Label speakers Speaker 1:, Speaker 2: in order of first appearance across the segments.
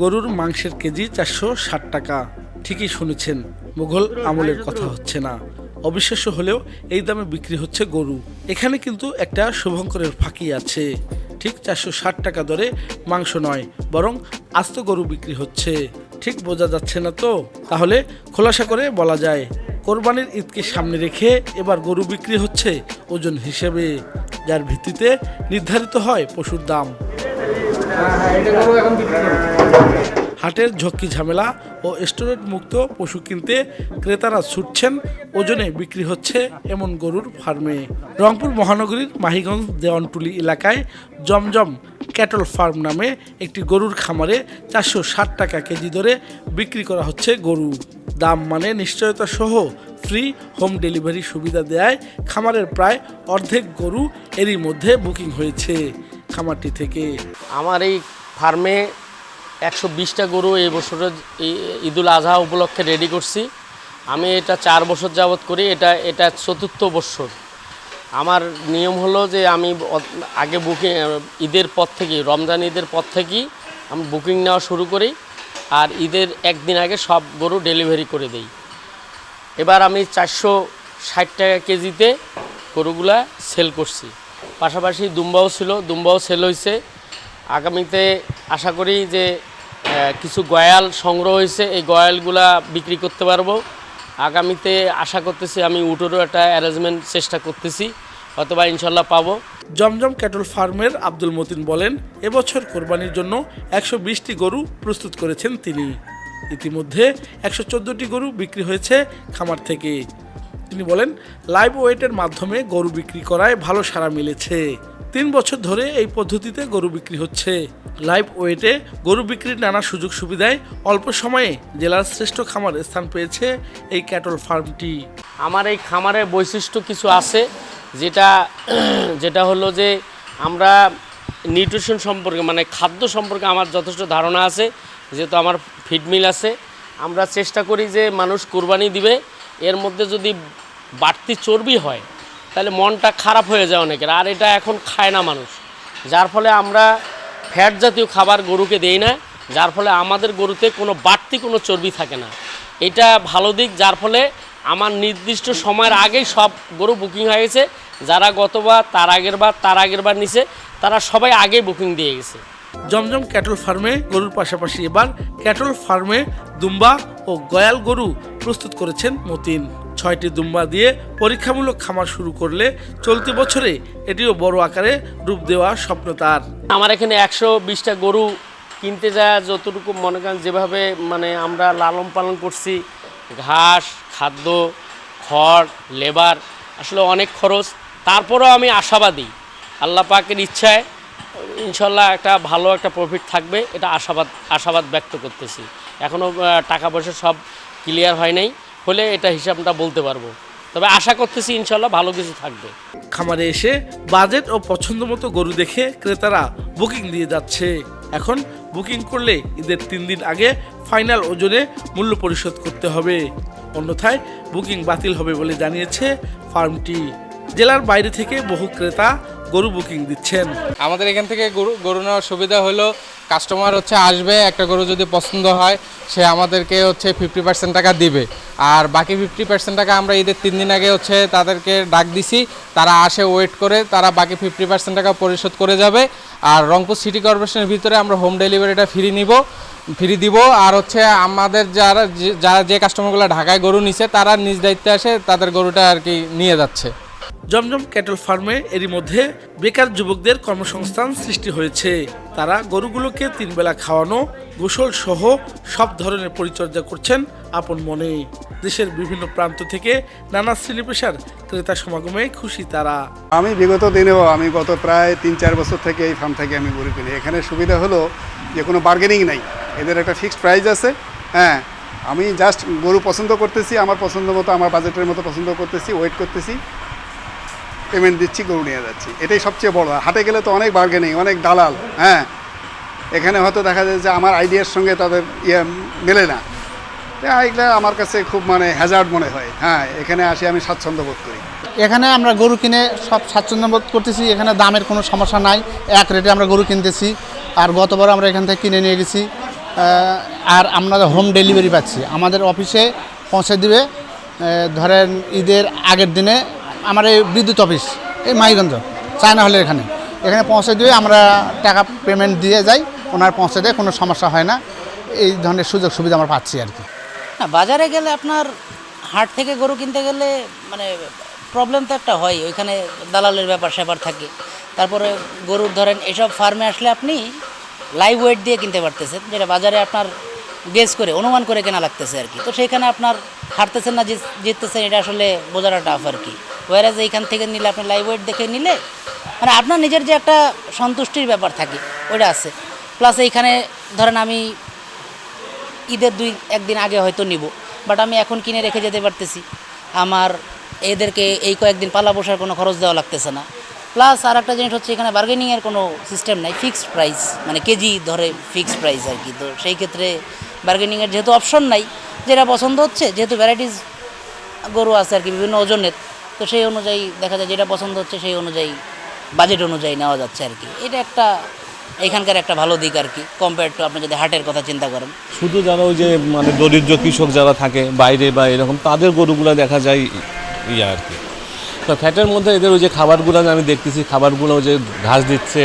Speaker 1: গরুর মাংসের কেজি চারশো ষাট টাকা। ঠিকই শুনেছেন, মুঘল আমলের কথা হচ্ছে না। অবিশ্বাস্য হলেও এই দামে বিক্রি হচ্ছে গরু। এখানে কিন্তু একটা শুভঙ্করের ফাঁকি আছে। ঠিক চারশো ষাট টাকা দরে মাংস নয়, বরং আস্ত গরু বিক্রি হচ্ছে। ঠিক বোঝা যাচ্ছে না তো? তাহলে খোলাসা করে বলা যায়, কোরবানির ঈদকে সামনে রেখে এবার গরু বিক্রি হচ্ছে ওজন হিসেবে, যার ভিত্তিতে নির্ধারিত হয় পশুর দাম। হাটের ঝক্কি ঝামেলা ও স্টোরেজ মুক্ত পশু কিনতে ক্রেতারা ছুটছেন, ওজনে বিক্রি হচ্ছে এমন গরুর ফার্মে। রংপুর মহানগরীর মাহিগঞ্জ দেওয়ানটুলি এলাকায় জমজম ক্যাটল ফার্ম নামে একটি গরুর খামারে চারশো ষাট টাকা কেজি দরে বিক্রি করা হচ্ছে গরু। দাম মানে নিশ্চয়তা সহ ফ্রি হোম ডেলিভারি সুবিধা দেয় খামারের প্রায় অর্ধেক গরু এরই মধ্যে বুকিং হয়েছে। খামারটি থেকে
Speaker 2: আমার এই ফার্মে একশো বিশটা গরু এই বছরের ঈদুল আজহা উপলক্ষে রেডি করছি। আমি এটা চার বছর যাবৎ করি, এটা এটা চতুর্থ বছর। আমার নিয়ম হলো যে আমি আগে বুকিং, ঈদের পর থেকেই রমজান ঈদের পর থেকেই আমি বুকিং নেওয়া শুরু করি আর ঈদের একদিন আগে সব গরু ডেলিভারি করে দেই। এবার আমি চারশো ষাট টাকা কেজিতে গরুগুলা সেল করছি। পাশাপাশি দুম্বাও ছিল, দুম্বাও সেল হয়েছে আগামীতে আশা করি যে কিছু গয়াল সংগ্রহ হয়েছে এই গয়ালগুলা বিক্রি করতে পারব। আগামীতে আশা করতেছি আমি উটোরও একটা অ্যারেঞ্জমেন্ট চেষ্টা করতেছি, অথবা ইনশাল্লাহ পাবো।
Speaker 1: জমজম ক্যাটল ফার্মের আব্দুল মতিন বলেন, এবছর কোরবানির জন্য একশো বিশটি গরু প্রস্তুত করেছেন তিনি। ইতিমধ্যে একশো চোদ্দোটি গরু বিক্রি হয়েছে খামার থেকে। তিনি বলেন লাইভ ওয়েটের মাধ্যমে গরু বিক্রি করায় ভালো সাড়া মিলেছে। তিন বছর ধরে এই পদ্ধতিতে গরু বিক্রি হচ্ছে। লাইভ ওয়েটে গরু বিক্রির নানা সুযোগ সুবিধায় অল্প সময়ে জেলার শ্রেষ্ঠ খামার স্থান পেয়েছে এই ক্যাটল ফার্মটি।
Speaker 2: আমার এই খামারের বৈশিষ্ট্য কিছু আছে, যেটা যেটা হলো যে আমরা নিউট্রিশন সম্পর্কে মানে খাদ্য সম্পর্কে আমার যথেষ্ট ধারণা আছে, যেহেতু আমার ফিডমিল আছে। আমরা চেষ্টা করি যে মানুষ কোরবানি দিবে এর মধ্যে যদি বাড়তি চর্বি হয়, তাহলে মনটা খারাপ হয়ে যায় অনেকের। আর এটা এখন খায় না মানুষ। যার ফলে আমরা ফ্যাট জাতীয় খাবার গরুকে দেই না, যার ফলে আমাদের গরুতে কোনো বাড়তি কোনো চর্বি থাকে না। এটা ভালো দিক, যার ফলে আমার নির্দিষ্ট সময়ের আগেই সব গরু বুকিং হয়ে গেছে। যারা গতবার, তার আগের বার তার আগের বার নিছে, তারা সবাই আগেই বুকিং দিয়ে গেছে।
Speaker 1: জমজম ক্যাটল ফার্মে গরুর পাশাপাশি এবার ক্যাটল ফার্মে দুম্বা ও গয়াল গরু প্রস্তুত করেছেন মতিন। ছয়টি দুম্বা দিয়ে পরীক্ষামূলক খামার শুরু করলে চলতি বছরে এটিও বড় আকারে রূপ দেওয়া স্বপ্ন তার।
Speaker 2: আমার এখানে একশো বিশটা গরু কিনতে যায়, যতটুকু মনে করেন যেভাবে মানে আমরা লালন পালন করছি, ঘাস, খাদ্য, খড়, লেবার, আসলে অনেক খরচ। তারপরেও আমি আশাবাদী, আল্লাহ পাকের ইচ্ছায় ইনশাল্লাহ একটা ভালো একটা প্রফিট থাকবে, এটা আশাবাদ আশাবাদ ব্যক্ত করতেছি। এখনও টাকা পয়সা সব ক্লিয়ার হয় নাই, হলে এটা হিসাবটা বলতে পারব। তবে আশা করতেছি ইনশাল্লাহ ভালো কিছু থাকবে।
Speaker 1: খামারে এসে বাজেট ও পছন্দ মতো গরু দেখে ক্রেতারা বুকিং দিয়ে যাচ্ছে। এখন বুকিং করলে ঈদের তিন দিন আগে ফাইনাল ওজনে মূল্য পরিশোধ করতে হবে। অন্যথায় বুকিং বাতিল হবে বলে জানিয়েছে ফার্মটি। জেলার বাইরে থেকে বহু ক্রেতা গরু বুকিং দিচ্ছেন।
Speaker 3: আমাদের এখান থেকে গরু গরু নেওয়ার সুবিধা হলো কাস্টমার হচ্ছে আসবে, একটা গরু যদি পছন্দ হয়, সে আমাদেরকে হচ্ছে ফিফটি পার্সেন্ট টাকা দিবে। আর বাকি ফিফটি পার্সেন্ট টাকা আমরা ঈদের তিন দিন আগে হচ্ছে তাদেরকে ডাক দিছি, তারা আসে ওয়েট করে, তারা বাকি ফিফটি পার্সেন্ট টাকা পরিশোধ করে যাবে। আর রংপুর সিটি কর্পোরেশনের ভিতরে আমরা হোম ডেলিভারিটা ফ্রি নিব ফ্রি দিব। আর হচ্ছে আমাদের যারা যারা যে কাস্টমারগুলো ঢাকায় গরু নিছে, তারা নিজ দায়িত্বে আসে তাদের গরুটা আর কি নিয়ে যাচ্ছে।
Speaker 1: জমজম ক্যাটল ফার্মে এরই মধ্যে বেকার যুবকদের কর্মসংস্থান সৃষ্টি হয়েছে। তারা গরুগুলোকে তিনবেলা খাওয়ানো, গোসল সহ সব ধরনের পরিচর্যা করছেন আপন মনে। দেশের বিভিন্ন প্রান্ত থেকে নানা শ্রেণি পেশার ক্রেতা সমাগমে খুশি তারা।
Speaker 4: আমি বিগত দিনেও আমি গত প্রায় তিন চার বছর থেকে এই ফার্ম থেকে আমি গরু কিনি। এখানে সুবিধা হলো যে কোনো বার্গেনিং নাই। এদের একটা ফিক্সড প্রাইস আছে। হ্যাঁ আমি জাস্ট গরু পছন্দ করতেছি, আমার পছন্দ মতো, আমার বাজেটের মতো পছন্দ করতেছি ওয়েট করতেছি। পেমেন্ট দিচ্ছি, গরু নিয়ে যাচ্ছি। এটাই সবচেয়ে বড়। হাটে গেলে তো অনেক বার্গেনিং অনেক দালাল হ্যাঁ? এখানে হয়তো দেখা যায় যে আমার আইডিয়ার সঙ্গে তাদের ইয়ে মেলে না। এগুলো আমার কাছে খুব মানে হ্যাজার্ড মনে হয় হ্যাঁ? এখানে আসি আমি স্বাচ্ছন্দ্য বোধ করি।
Speaker 5: এখানে আমরা গরু কিনে সব স্বাচ্ছন্দ্য বোধ করতেছি, এখানে দামের কোনো সমস্যা নাই। এক রেটে আমরা গরু কিনতেছি, আর গতবার আমরা এখান থেকে কিনে নিয়ে গেছি। আর আমরা হোম ডেলিভারি পাচ্ছি। আমাদের অফিসে পৌঁছে দিবে ধরেন ঈদের আগের দিনে আমার এই বিদ্যুৎ অফিস, এই মাইগঞ্জ চায়না হলে এখানে। এখানে পৌঁছে দিয়ে আমরা টাকা পেমেন্ট দিয়ে যাই, ওনার পৌঁছে দেয় কোনো সমস্যা হয় না। এই ধরনের সুযোগ সুবিধা আমরা পাচ্ছি আর কি।
Speaker 6: না, বাজারে গেলে আপনার হাট থেকে গরু কিনতে গেলে মানে প্রবলেম তো একটা হয়, ওইখানে দালালের ব্যাপার স্যাপার থাকে। তারপরে গরুর ধরেন এসব ফার্মে আসলে আপনি লাইভ ওয়েট দিয়ে কিনতে পারতেছেন, যেটা বাজারে আপনার গেস করে, অনুমান করে কেনা লাগতেছে আর কি। তো সেখানে আপনার হারতেছেন না, জিত- জিততেছেন, এটা আসলে বোঝাটা টাফ আর কি। ওয়ারাজ এইখান থেকে নিলে আপনি লাইভ ওয়েট দেখে নিলে মানে আপনার নিজের যে একটা সন্তুষ্টির ব্যাপার থাকে, ওইটা আছে। প্লাস এইখানে ধরেন আমি ঈদের দুই, একদিন আগে হয়তো নিব বাট আমি এখন কিনে রেখে যেতে পারতেছি। আমার এদেরকে এই কয়েকদিন পালা বসার কোনো খরচ দেওয়া লাগতেছে না। প্লাস আর একটা জিনিস হচ্ছে এখানে বার্গেনিংয়ের কোনো সিস্টেম নাই ফিক্সড প্রাইস মানে কেজি ধরে ফিক্সড প্রাইস আর কি। তো সেই ক্ষেত্রে বার্গেনিংয়ের যেহেতু অপশন নাই, যেটা পছন্দ হচ্ছে, যেহেতু ভ্যারাইটিস গরু আছে আর কি, বিভিন্ন ওজনের তো সেই অনুযায়ী দেখা যায় যেটা পছন্দ হচ্ছে সেই অনুযায়ী বাজেট অনুযায়ী নেওয়া যাচ্ছে আর কি। এটা একটা এখানকার একটা ভালো দিক আর কি কম্পেয়ার টু আপনি যদি হাটের কথা চিন্তা করেন।
Speaker 7: শুধু যারা ওই যে মানে দরিদ্র কৃষক যারা থাকে, বাইরে বা এরকম, তাদের গরুগুলো দেখা যায় ইয়ে আর কি। তো ফ্যাটের মধ্যে এদের ওই যে খাবারগুলো আমি দেখতেছি, খাবারগুলো যে ঘাস দিচ্ছে,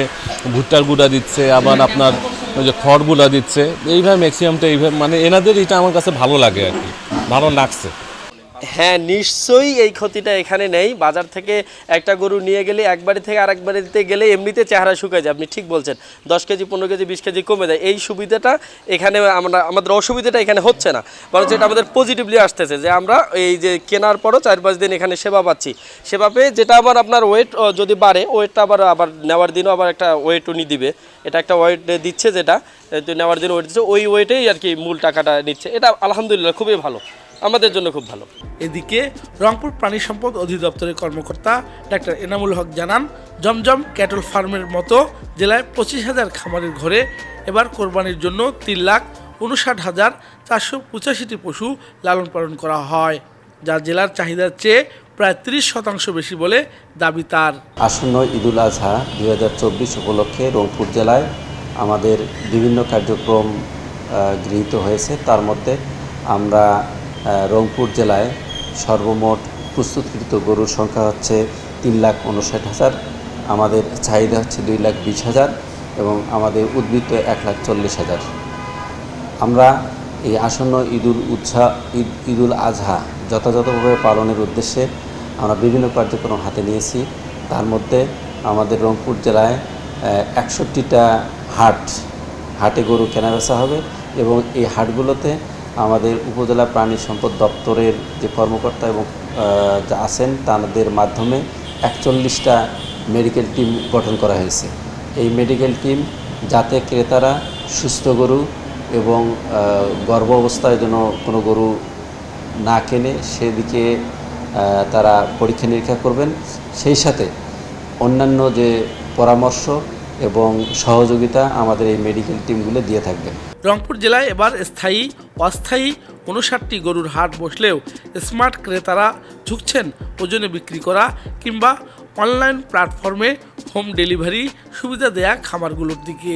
Speaker 7: ভুট্টার গুঁড়া দিচ্ছে, আবার আপনার ওই যে খড়গুলো দিচ্ছে, এইভাবে ম্যাক্সিমামটা এইভাবে মানে এনাদের এটা আমার কাছে ভালো লাগে আর কি, ভালো লাগছে।
Speaker 8: হ্যাঁ নিশ্চয়ই এই ক্ষতিটা এখানে নেই। বাজার থেকে একটা গরু নিয়ে গেলে, এক বাড়ি থেকে আরেক বাড়িতে গেলে এমনিতে চেহারা শুকায় যায়। আপনি ঠিক বলছেন, দশ কেজি, পনেরো কেজি, বিশ কেজি কমে যায়। এই সুবিধাটা এখানে আমরা, আমাদের অসুবিধাটা এখানে হচ্ছে না। বরঞ্চ এটা আমাদের পজিটিভলি আসতেছে যে আমরা এই যে কেনার পরও চার পাঁচ দিন এখানে সেবা পাচ্ছি। সেবা পেয়ে যেটা আবার আপনার ওয়েট যদি বাড়ে ওয়েটটা আবার আবার নেওয়ার দিনও আবার একটা ওয়েট উনি দিবে। এটা একটা ওয়েট দিচ্ছে যেটা নেওয়ার দিন ওয়েট দিচ্ছে। ওই ওয়েটেই আর কি মূল টাকাটা নিচ্ছে। এটা আলহামদুলিল্লাহ খুবই ভালো। আমাদের জন্য খুব ভালো।
Speaker 1: এদিকে রংপুর প্রাণী সম্পদ অধিদপ্তরের কর্মকর্তা ডাক্তার এনামুল হক জানান জমজম ক্যাটল ফার্মের মতো জেলায় পঁচিশ হাজার খামারের ঘরে এবার কোরবানির জন্য তিন লাখ উনষাট হাজার চারশো পঁচাশিটি পশু লালন পালন করা হয় যা জেলার চাহিদার চেয়ে প্রায় ত্রিশ শতাংশ বেশি বলে দাবি তার।
Speaker 9: আসন্ন ঈদুল আজহা দুই হাজার চব্বিশ উপলক্ষে রংপুর জেলায় আমাদের বিভিন্ন কার্যক্রম গৃহীত হয়েছে। তার মধ্যে আমরা রংপুর জেলায় সর্বমোট প্রস্তুতকৃত গরুর সংখ্যা হচ্ছে তিন লাখ উনষাট হাজার। আমাদের চাহিদা হচ্ছে দুই লাখ বিশ হাজার এবং আমাদের উদ্বৃত্ত এক লাখ চল্লিশ হাজার। আমরা এই আসন্ন ঈদুল উৎসাহ ঈদ, ঈদুল আজহা যথাযথভাবে পালনের উদ্দেশ্যে আমরা বিভিন্ন কার্যক্রম হাতে নিয়েছি। তার মধ্যে আমাদের রংপুর জেলায় একষট্টিটা হাট, হাটে গরু কেনাবেচা হবে এবং এই হাটগুলোতে আমাদের উপজেলা প্রাণী সম্পদ দপ্তরের যে কর্মকর্তা এবং যা আছেন, তাদের মাধ্যমে একচল্লিশটা মেডিকেল টিম গঠন করা হয়েছে। এই মেডিকেল টিম যাতে ক্রেতারা সুস্থ গরু এবং গর্ভ অবস্থায় যেন কোনো গরু না কেনে, সেদিকে তারা পরীক্ষা নিরীক্ষা করবেন। সেই সাথে অন্যান্য যে পরামর্শ এবং সহযোগিতা আমাদের এই মেডিকেল টিমগুলো দিয়ে থাকবেন
Speaker 1: রংপুর জেলায় এবার স্থায়ী অস্থায়ী উনষাটটি গরুর হাট বসলেও স্মার্ট ক্রেতারা ঝুঁকছেন ওজনে বিক্রি করা কিংবা অনলাইন প্ল্যাটফর্মে হোম ডেলিভারি সুবিধা দেয়া খামারগুলোর দিকে।